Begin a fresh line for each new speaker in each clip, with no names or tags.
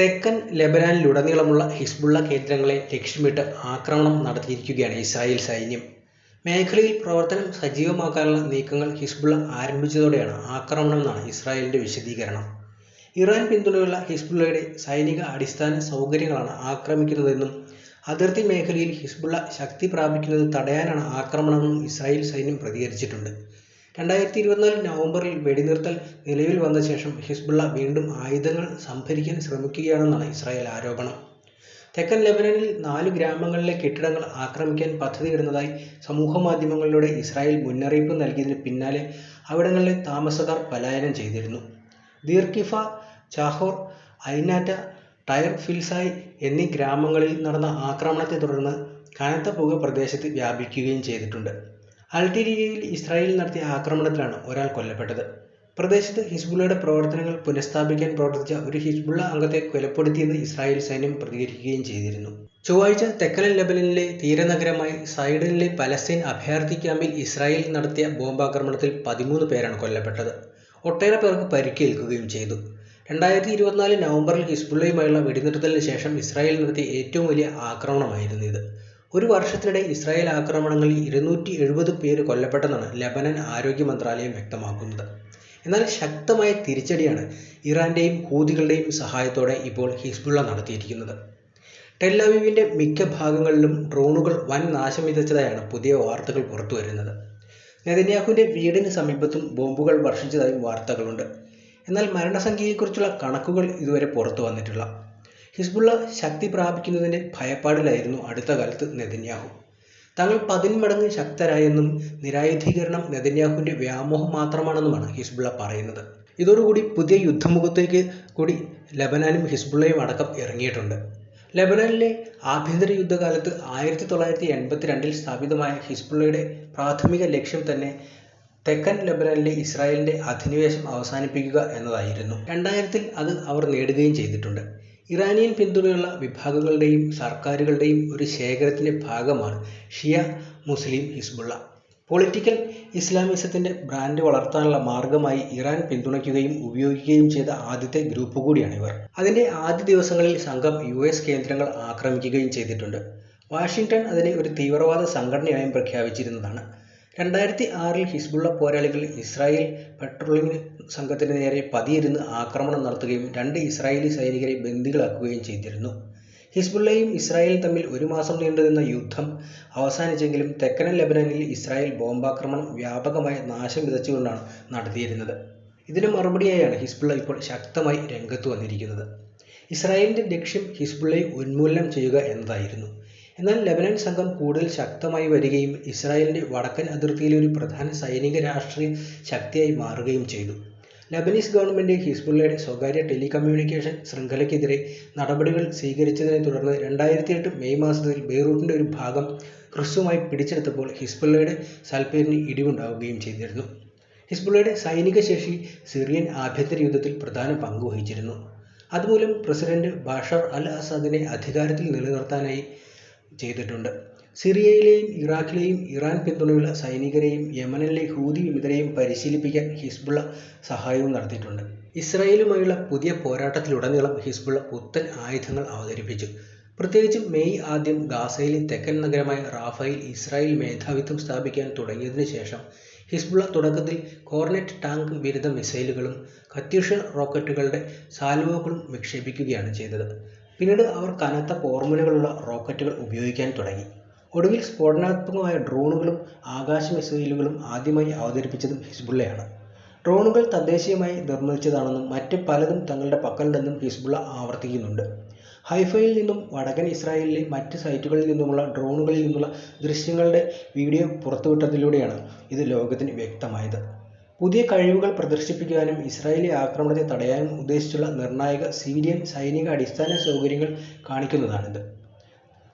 തെക്കൻ ലെബനാനിലുടനീളമുള്ള ഹിസ്ബുള്ള കേന്ദ്രങ്ങളെ ലക്ഷ്യമിട്ട് ആക്രമണം നടത്തിയിരിക്കുകയാണ് ഇസ്രായേൽ സൈന്യം. മേഖലയിൽ പ്രവർത്തനം സജീവമാക്കാനുള്ള നീക്കങ്ങൾ ഹിസ്ബുള്ള ആരംഭിച്ചതോടെയാണ് ആക്രമണമെന്നാണ് ഇസ്രായേലിന്റെ വിശദീകരണം. ഇറാൻ പിന്തുണയുള്ള ഹിസ്ബുള്ളയുടെ സൈനിക അടിസ്ഥാന സൗകര്യങ്ങളാണ് ആക്രമിക്കുന്നതെന്നും അതിർത്തി മേഖലയിൽ ഹിസ്ബുള്ള ശക്തി പ്രാപിക്കുന്നത് തടയാനാണ് ആക്രമണമെന്നും ഇസ്രായേൽ സൈന്യം പ്രതികരിച്ചിട്ടുണ്ട്. രണ്ടായിരത്തി ഇരുപത്തിനാല് നവംബറിൽ വെടിനിർത്തൽ നിലവിൽ വന്ന ശേഷം ഹിസ്ബുള്ള വീണ്ടും ആയുധങ്ങൾ സംഭരിക്കാൻ ശ്രമിക്കുകയാണെന്നാണ് ഇസ്രായേൽ ആരോപണം. തെക്കൻ ലെബനനിൽ നാല് ഗ്രാമങ്ങളിലെ കെട്ടിടങ്ങൾ ആക്രമിക്കാൻ പദ്ധതിയിടുന്നതായി സമൂഹമാധ്യമങ്ങളിലൂടെ ഇസ്രായേൽ മുന്നറിയിപ്പ് നൽകിയതിന് പിന്നാലെ അവിടങ്ങളിലെ താമസക്കാർ പലായനം ചെയ്തിരുന്നു. ദീർക്കിഫ ചാഹോർ ഐനാറ്റ ടയർ ഫിൽസായി എന്നീ ഗ്രാമങ്ങളിൽ നടന്ന ആക്രമണത്തെ തുടർന്ന് കനത്ത പുക പ്രദേശത്ത് വ്യാപിക്കുകയും ചെയ്തിട്ടുണ്ട്. അൾട്ടീരിയയിൽ ഇസ്രായേൽ നടത്തിയ ആക്രമണത്തിലാണ് ഒരാൾ കൊല്ലപ്പെട്ടത്. പ്രദേശത്ത് ഹിസ്ബുള്ളയുടെ പ്രവർത്തനങ്ങൾ പുനഃസ്ഥാപിക്കാൻ പ്രവർത്തിച്ച ഒരു ഹിസ്ബുള്ള അംഗത്തെ കൊലപ്പെടുത്തിയെന്ന് ഇസ്രായേൽ സൈന്യം പ്രതികരിക്കുകയും ചെയ്തിരുന്നു. ചൊവ്വാഴ്ച തെക്കൻ ലെബനിലെ തീരനഗരമായ സൈഡനിലെ പലസ്തീൻ അഭയാർത്ഥി ക്യാമ്പിൽ ഇസ്രായേൽ നടത്തിയ ബോംബാക്രമണത്തിൽ പതിമൂന്ന് പേരാണ് കൊല്ലപ്പെട്ടത്. ഒട്ടേറെ പേർക്ക് പരിക്കേൽക്കുകയും ചെയ്തു. രണ്ടായിരത്തി ഇരുപത്തിനാല് നവംബറിൽ ഹിസ്ബുള്ളയുമായുള്ള വെടിനിർത്തലിന് ശേഷം ഇസ്രായേൽ നടത്തിയ ഏറ്റവും വലിയ ആക്രമണമായിരുന്നു ഇത്. ഒരു വർഷത്തിനിടെ ഇസ്രായേൽ ആക്രമണങ്ങളിൽ ഇരുന്നൂറ്റി എഴുപത് പേര് കൊല്ലപ്പെട്ടെന്നാണ് ലബനൻ ആരോഗ്യ മന്ത്രാലയം വ്യക്തമാക്കുന്നത്. എന്നാൽ ശക്തമായ തിരിച്ചടിയാണ് ഇറാന്റെയും ഹൂതികളുടെയും സഹായത്തോടെ ഇപ്പോൾ ഹിസ്ബുള്ള നടത്തിയിരിക്കുന്നത്. ടെല്ലവീവിന്റെ മിക്ക ഭാഗങ്ങളിലും ഡ്രോണുകൾ വൻ നാശം വിതച്ചതായാണ് പുതിയ വാർത്തകൾ പുറത്തുവരുന്നത് നെതന്യാഹുവിന്റെ വീടിന് സമീപത്തും ബോംബുകൾ വർഷിച്ചതായും വാർത്തകളുണ്ട്. എന്നാൽ മരണസംഖ്യയെക്കുറിച്ചുള്ള കണക്കുകൾ ഇതുവരെ പുറത്തു വന്നിട്ടില്ല. ഹിസ്ബുള്ള ശക്തി പ്രാപിക്കുന്നതിന്റെ ഭയപ്പാടിലായിരുന്നു അടുത്ത കാലത്ത് നെതന്യാഹു. തങ്ങൾ പതിന്മടങ്ങ് ശക്തരായെന്നും നിരായുധീകരണം നെതന്യാഹുവിന്റെ വ്യാമോഹം മാത്രമാണെന്നുമാണ് ഹിസ്ബുള്ള പറയുന്നത്. ഇതോടുകൂടി പുതിയ യുദ്ധമുഖത്തേക്ക് കൂടി ലബനാനും ഹിസ്ബുള്ളയും അടക്കം ഇറങ്ങിയിട്ടുണ്ട്. ലബനാനിലെ ആഭ്യന്തര യുദ്ധകാലത്ത് ആയിരത്തി തൊള്ളായിരത്തി എൺപത്തിരണ്ടിൽ സ്ഥാപിതമായ ഹിസ്ബുള്ളയുടെ പ്രാഥമിക ലക്ഷ്യം തന്നെ തെക്കൻ ലബനാനിലെ ഇസ്രായേലിന്റെ അധിനിവേശം അവസാനിപ്പിക്കുക എന്നതായിരുന്നു. രണ്ടായിരത്തിൽ അത് അവർ നേടുകയും ചെയ്തിട്ടുണ്ട്. ഇറാനിയൻ പിന്തുണയുള്ള വിഭാഗങ്ങളുടെയും സർക്കാരുകളുടെയും ഒരു ശേഖരത്തിന്റെ ഭാഗമാണ് ഷിയ മുസ്ലിം ഹിസ്ബുള്ള. പൊളിറ്റിക്കൽ ഇസ്ലാമിസത്തിന്റെ ബ്രാൻഡ് വളർത്താനുള്ള മാർഗമായി ഇറാൻ പിന്തുണയ്ക്കുകയും ഉപയോഗിക്കുകയും ചെയ്ത ആദ്യത്തെ ഗ്രൂപ്പ് കൂടിയാണ് ഇവർ. അതിന്റെ ആദ്യ ദിവസങ്ങളിൽ സംഘം യു എസ് കേന്ദ്രങ്ങൾ ആക്രമിക്കുകയും ചെയ്തിട്ടുണ്ട്. വാഷിംഗ്ടൺ അതിനെ ഒരു തീവ്രവാദ സംഘടനയായും പ്രഖ്യാപിച്ചിരുന്നതാണ്. രണ്ടായിരത്തി ആറിൽ ഹിസ്ബുള്ള പോരാളികൾ ഇസ്രായേൽ പെട്രോളിംഗ് സംഘത്തിന് നേരെ പതിയിരുന്ന് ആക്രമണം നടത്തുകയും രണ്ട് ഇസ്രായേലി സൈനികരെ ബന്ദികളാക്കുകയും ചെയ്തിരുന്നു. ഹിസ്ബുള്ളയും ഇസ്രായേലും തമ്മിൽ ഒരു മാസം നീണ്ടുനിന്ന യുദ്ധം അവസാനിച്ചെങ്കിലും തെക്കൻ ലെബനനിൽ ഇസ്രായേൽ ബോംബാക്രമണം വ്യാപകമായ നാശം വിതച്ചുകൊണ്ടാണ് നടത്തിയിരുന്നത്. ഇതിന് മറുപടിയായാണ് ഹിസ്ബുള്ള ഇപ്പോൾ ശക്തമായി രംഗത്ത് വന്നിരിക്കുന്നത്. ഇസ്രായേലിന്റെ ലക്ഷ്യം ഹിസ്ബുള്ളയെ ഉന്മൂലനം ചെയ്യുക എന്നതായിരുന്നു. എന്നാൽ ലെബനൻ സംഘം കൂടുതൽ ശക്തമായി വരികയും ഇസ്രായേലിന്റെ വടക്കൻ അതിർത്തിയിലെ ഒരു പ്രധാന സൈനിക രാഷ്ട്രീയ ശക്തിയായി മാറുകയും ചെയ്തു. ലബനീസ് ഗവൺമെന്റ് ഹിസ്ബുള്ളയുടെ സ്വകാര്യ ടെലികമ്മ്യൂണിക്കേഷൻ ശൃംഖലയ്ക്കെതിരെ നടപടികൾ സ്വീകരിച്ചതിനെ തുടർന്ന് രണ്ടായിരത്തി എട്ട് മെയ് മാസത്തിൽ ബെയ്റൂട്ടിന്റെ ഒരു ഭാഗം ക്രിസ്തുമായി പിടിച്ചെടുത്തപ്പോൾ ഹിസ്ബുള്ളയുടെ സൽപ്പേരിന് ഇടിവുണ്ടാവുകയും ചെയ്തിരുന്നു. ഹിസ്ബുള്ളയുടെ സൈനിക ശേഷി സിറിയൻ ആഭ്യന്തര യുദ്ധത്തിൽ പ്രധാന പങ്ക് വഹിച്ചിരുന്നു അതുമൂലം പ്രസിഡന്റ് ബാഷർ അൽ അസാദിനെ അധികാരത്തിൽ നിലനിർത്താനായി ചെയ്തിട്ടുണ്ട്. സിറിയയിലെയും ഇറാഖിലെയും ഇറാൻ പിന്തുണയുള്ള സൈനികരെയും യമനിലെ ഹൂതി വിമതരെയും പരിശീലിപ്പിക്കാൻ ഹിസ്ബുള്ള സഹായവും നടത്തിയിട്ടുണ്ട്. ഇസ്രായേലുമായുള്ള പുതിയ പോരാട്ടത്തിലുടനീളം ഹിസ്ബുള്ള പുത്തൻ ആയുധങ്ങൾ അവതരിപ്പിച്ചു. പ്രത്യേകിച്ച് മെയ് ആദ്യം ഗാസയിലെ തെക്കൻ നഗരമായ റാഫയിൽ ഇസ്രായേൽ മേധാവിത്വം സ്ഥാപിക്കാൻ തുടങ്ങിയതിനു ശേഷം ഹിസ്ബുള്ള തുടക്കത്തിൽ കോർനെറ്റ് ടാങ്ക് വിരുദ്ധ മിസൈലുകളും കത്യൂഷ റോക്കറ്റുകളുടെ സാൽവോകളും വിക്ഷേപിക്കുകയാണ് ചെയ്തത്. പിന്നീട് അവർ കനത്ത ഫോർമുലകളുള്ള റോക്കറ്റുകൾ ഉപയോഗിക്കാൻ തുടങ്ങി. ഒടുവിൽ സ്ഫോടനാത്മകമായ ഡ്രോണുകളും ആകാശ മിസൈലുകളും ആദ്യമായി അവതരിപ്പിച്ചതും ഹിസ്ബുള്ളയാണ്. ഡ്രോണുകൾ തദ്ദേശീയമായി നിർമ്മിച്ചതാണെന്നും മറ്റ് പലതും തങ്ങളുടെ പക്കലുണ്ടെന്നും ഹിസ്ബുള്ള ആവർത്തിക്കുന്നുണ്ട്. ഹൈഫയിൽ നിന്നും വടക്കൻ ഇസ്രായേലിലെ മറ്റ് സൈറ്റുകളിൽ നിന്നുമുള്ള ഡ്രോണുകളിൽ നിന്നുള്ള ദൃശ്യങ്ങളുടെ വീഡിയോ പുറത്തുവിട്ടതിലൂടെയാണ് ഇത് ലോകത്തിന് വ്യക്തമായത്. പുതിയ കഴിവുകൾ പ്രദർശിപ്പിക്കാനും ഇസ്രായേലി ആക്രമണത്തെ തടയാനും ഉദ്ദേശിച്ചുള്ള നിർണായക സിവിലിയൻ സൈനിക അടിസ്ഥാന സൗകര്യങ്ങൾ കാണിക്കുന്നതാണിത്.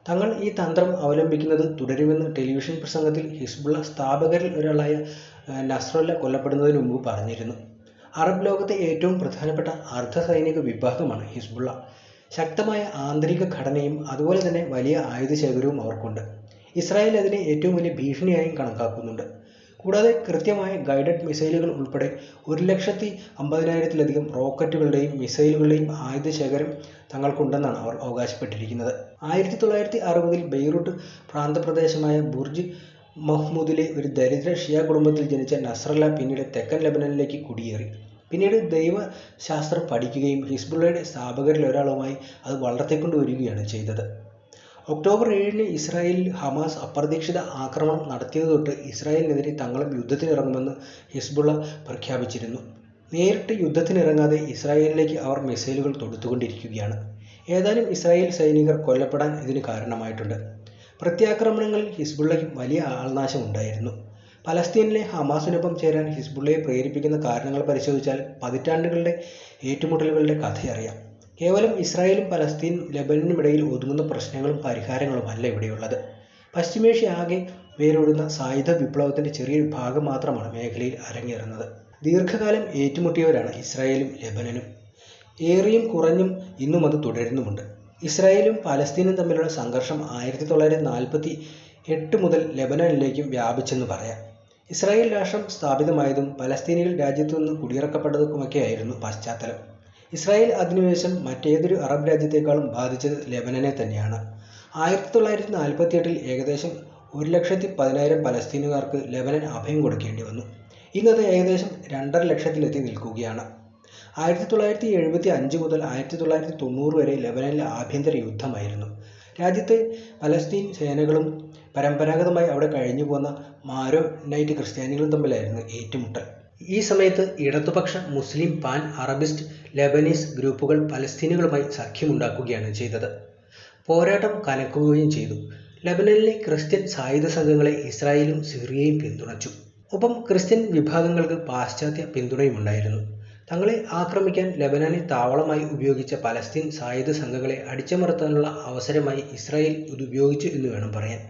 തങ്ങൾ ഈ തന്ത്രം അവലംബിക്കുന്നത് തുടരുമെന്ന് ടെലിവിഷൻ പ്രസംഗത്തിൽ ഹിസ്ബുള്ള സ്ഥാപകരിൽ ഒരാളായ നസ്രല്ല കൊല്ലപ്പെടുന്നതിന് മുമ്പ് പറഞ്ഞിരുന്നു. അറബ് ലോകത്തെ ഏറ്റവും പ്രധാനപ്പെട്ട അർദ്ധ സൈനിക വിഭാഗമാണ് ഹിസ്ബുള്ള. ശക്തമായ ആന്തരിക ഘടനയും അതുപോലെ തന്നെ വലിയ ആയുധശേഖരവും അവർക്കുണ്ട്. ഇസ്രായേൽ അതിനെ ഏറ്റവും വലിയ ഭീഷണിയായും കണക്കാക്കുന്നുണ്ട്. കൂടാതെ കൃത്യമായ ഗൈഡഡ് മിസൈലുകൾ ഉൾപ്പെടെ ഒരു ലക്ഷത്തി അമ്പതിനായിരത്തിലധികം റോക്കറ്റുകളുടെയും മിസൈലുകളുടെയും ആയുധശേഖരം തങ്ങൾക്കുണ്ടെന്നാണ് അവർ അവകാശപ്പെട്ടിരിക്കുന്നത്. ആയിരത്തി തൊള്ളായിരത്തി അറുപതിൽ ബെയ്റൂട്ട് പ്രാന്തപ്രദേശമായ ബുർജ് മഹ്മൂദിലെ ഒരു ദരിദ്ര ഷിയ കുടുംബത്തിൽ ജനിച്ച നസ്രല്ല പിന്നീട് തെക്കൻ ലെബനനിലേക്ക് കുടിയേറി. പിന്നീട് ദൈവശാസ്ത്രം പഠിക്കുകയും ഹിസ്ബുള്ളയുടെ സ്ഥാപകരിൽ ഒരാളുമായി അത് വളർത്തിക്കൊണ്ടുവരികയാണ് ചെയ്തത്. ഒക്ടോബർ ഏഴിന് ഇസ്രായേലിൽ ഹമാസ് അപ്രതീക്ഷിത ആക്രമണം നടത്തിയത് തൊട്ട് ഇസ്രായേലിനെതിരെ തങ്ങളും യുദ്ധത്തിനിറങ്ങുമെന്ന് ഹിസ്ബുള്ള പ്രഖ്യാപിച്ചിരുന്നു. നേരിട്ട് യുദ്ധത്തിനിറങ്ങാതെ ഇസ്രായേലിലേക്ക് അവർ മിസൈലുകൾ തൊടുത്തുകൊണ്ടിരിക്കുകയാണ്. ഏതാനും ഇസ്രായേൽ സൈനികർ കൊല്ലപ്പെടാൻ ഇതിന് കാരണമായിട്ടുണ്ട്. പ്രത്യാക്രമണങ്ങളിൽ ഹിസ്ബുള്ളയ്ക്ക് വലിയ ആൾനാശം ഉണ്ടായിരുന്നു പലസ്തീനിലെ ഹമാസിനൊപ്പം ചേരാൻ ഹിസ്ബുള്ളയെ പ്രേരിപ്പിക്കുന്ന കാരണങ്ങൾ പരിശോധിച്ചാൽ പതിറ്റാണ്ടുകളുടെ ഏറ്റുമുട്ടലുകളുടെ കഥയറിയാം. കേവലം ഇസ്രായേലും പലസ്തീൻ ഇടയിൽ ഒതുങ്ങുന്ന പ്രശ്നങ്ങളും പരിഹാരങ്ങളുമല്ല ഇവിടെയുള്ളത്. പശ്ചിമേഷ്യ ആകെ വേരോടുന്ന സായുധ വിപ്ലവത്തിന്റെ ചെറിയൊരു ഭാഗം മാത്രമാണ് മേഖലയിൽ അരങ്ങേറുന്നത്. ദീർഘകാലം ഏറ്റുമുട്ടിയവരാണ് ഇസ്രായേലും ലബനനും. ഏറിയും കുറഞ്ഞും ഇന്നും അത് തുടരുന്നുമുണ്ട്. ഇസ്രായേലും പലസ്തീനും തമ്മിലുള്ള സംഘർഷം ആയിരത്തി തൊള്ളായിരത്തി നാൽപ്പത്തി എട്ട് മുതൽ ലബനനിലേക്കും വ്യാപിച്ചെന്ന് പറയാം. ഇസ്രായേൽ രാഷ്ട്രം സ്ഥാപിതമായതും പലസ്തീനികൾ രാജ്യത്തു നിന്ന് കുടിയിറക്കപ്പെട്ടതുമൊക്കെയായിരുന്നു പശ്ചാത്തലം. ഇസ്രായേൽ അധിനിവേശം മറ്റേതൊരു അറബ് രാജ്യത്തെക്കാളും ബാധിച്ചത് ലെബനനെ തന്നെയാണ്. ആയിരത്തി തൊള്ളായിരത്തി നാൽപ്പത്തി എട്ടിൽ ഏകദേശം ഒരു ലക്ഷത്തി പതിനായിരം പലസ്തീനുകാർക്ക് ലെബനൻ അഭയം കൊടുക്കേണ്ടി വന്നു. ഇന്നത് ഏകദേശം രണ്ടര ലക്ഷത്തിലെത്തി നിൽക്കുകയാണ്. ആയിരത്തി തൊള്ളായിരത്തി എഴുപത്തി അഞ്ച് മുതൽ ആയിരത്തി തൊള്ളായിരത്തി തൊണ്ണൂറ് വരെ ലെബനനിൽ ആഭ്യന്തര യുദ്ധമായിരുന്നു. രാജ്യത്തെ പലസ്തീൻ സേനകളും പരമ്പരാഗതമായി അവിടെ കഴിഞ്ഞു പോന്ന മാരോ നൈറ്റ് ക്രിസ്ത്യാനികളും തമ്മിലായിരുന്നു ഏറ്റുമുട്ടൽ. ഈ സമയത്ത് ഇടതുപക്ഷ മുസ്ലിം പാൻ അറബിസ്റ്റ് ലെബനീസ് ഗ്രൂപ്പുകൾ പലസ്തീനുകളുമായി സഖ്യമുണ്ടാക്കുകയാണ് ചെയ്തത്. പോരാട്ടം കനക്കുകയും ചെയ്തു. ലെബനനിലെ ക്രിസ്ത്യൻ സായുധ സംഘങ്ങളെ ഇസ്രായേലും സിറിയയും പിന്തുണച്ചു. ഒപ്പം ക്രിസ്ത്യൻ വിഭാഗങ്ങൾക്ക് പാശ്ചാത്യ പിന്തുണയുമുണ്ടായിരുന്നു തങ്ങളെ ആക്രമിക്കാൻ ലെബനാനെ താവളമായി ഉപയോഗിച്ച പലസ്തീൻ സായുധ സംഘങ്ങളെ അടിച്ചമർത്താനുള്ള അവസരമായി ഇസ്രായേൽ ഇത് ഉപയോഗിച്ചു എന്ന് വേണം പറയാൻ.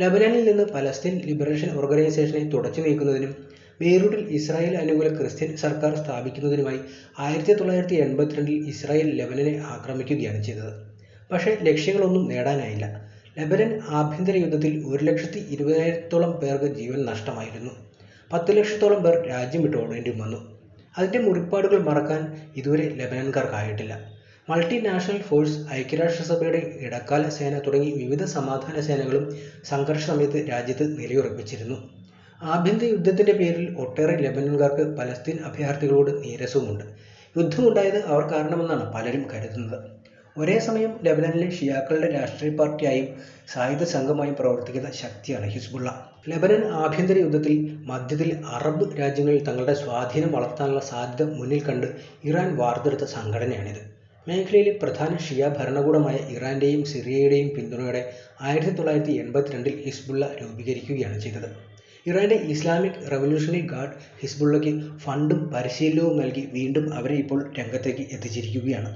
ലെബനാനിൽ നിന്ന് പലസ്തീൻ ലിബറേഷൻ ഓർഗനൈസേഷനെ തുടച്ചു നീക്കുന്നതിനും ബെയ്റൂട്ടിൽ ഇസ്രായേൽ അനുകൂല ക്രിസ്ത്യൻ സർക്കാർ സ്ഥാപിക്കുന്നതിനുമായി ആയിരത്തി തൊള്ളായിരത്തി എൺപത്തിരണ്ടിൽ ഇസ്രായേൽ ലെബനനെ ആക്രമിക്കുകയാണ് ചെയ്തത്. പക്ഷേ ലക്ഷ്യങ്ങളൊന്നും നേടാനായില്ല. ലെബനൻ ആഭ്യന്തര യുദ്ധത്തിൽ ഒരു ലക്ഷത്തി ഇരുപതിനായിരത്തോളം പേർക്ക് ജീവൻ നഷ്ടമായിരുന്നു. പത്ത് ലക്ഷത്തോളം പേർ രാജ്യം വിട്ട് ഓടേണ്ടി വന്നു. അതിന്റെ മുറിപ്പാടുകൾ മറക്കാൻ ഇതുവരെ ലെബനൻകാർക്കായിട്ടില്ല. മൾട്ടിനാഷണൽ ഫോഴ്സ് ഐക്യരാഷ്ട്രസഭയുടെ ഇടക്കാല സേന തുടങ്ങി വിവിധ സമാധാന സേനകളും സംഘർഷ സമയത്ത് രാജ്യത്ത് നിലയുറപ്പിച്ചിരുന്നു. ആഭ്യന്തര യുദ്ധത്തിന്റെ പേരിൽ ഒട്ടേറെ ലെബനൻകാർക്ക് പലസ്തീൻ അഭയാർത്ഥികളോട് നീരസവുമുണ്ട്. യുദ്ധമുണ്ടായത് അവർ കാരണമെന്നാണ് പലരും കരുതുന്നത്. ഒരേ സമയം ലെബനനിലെ ഷിയാക്കളുടെ രാഷ്ട്രീയ പാർട്ടിയായും സായുധ സംഘമായും പ്രവർത്തിക്കുന്ന ശക്തിയാണ് ഹിസ്ബുള്ള. ലെബനൻ ആഭ്യന്തര യുദ്ധത്തിൽ മധ്യത്തിൽ അറബ് രാജ്യങ്ങളിൽ തങ്ങളുടെ സ്വാധീനം വളർത്താനുള്ള സാധ്യത മുന്നിൽ കണ്ട് ഇറാൻ വാർത്തെടുത്ത സംഘടനയാണിത്. മേഖലയിലെ പ്രധാന ഷിയ ഭരണകൂടമായ ഇറാന്റെയും സിറിയയുടെയും പിന്തുണയോടെ ആയിരത്തി തൊള്ളായിരത്തി എൺപത്തിരണ്ടിൽ ഹിസ്ബുള്ള രൂപീകരിക്കുകയാണ് ചെയ്തത്. ഇറാന്റെ ഇസ്ലാമിക് റവല്യൂഷണറി ഗാർഡ് ഹിസ്ബുള്ളയ്ക്ക് ഫണ്ടും പരിശീലനവും നൽകി വീണ്ടും അവരെ ഇപ്പോൾ രംഗത്തേക്ക് എത്തിച്ചിരിക്കുകയാണ്.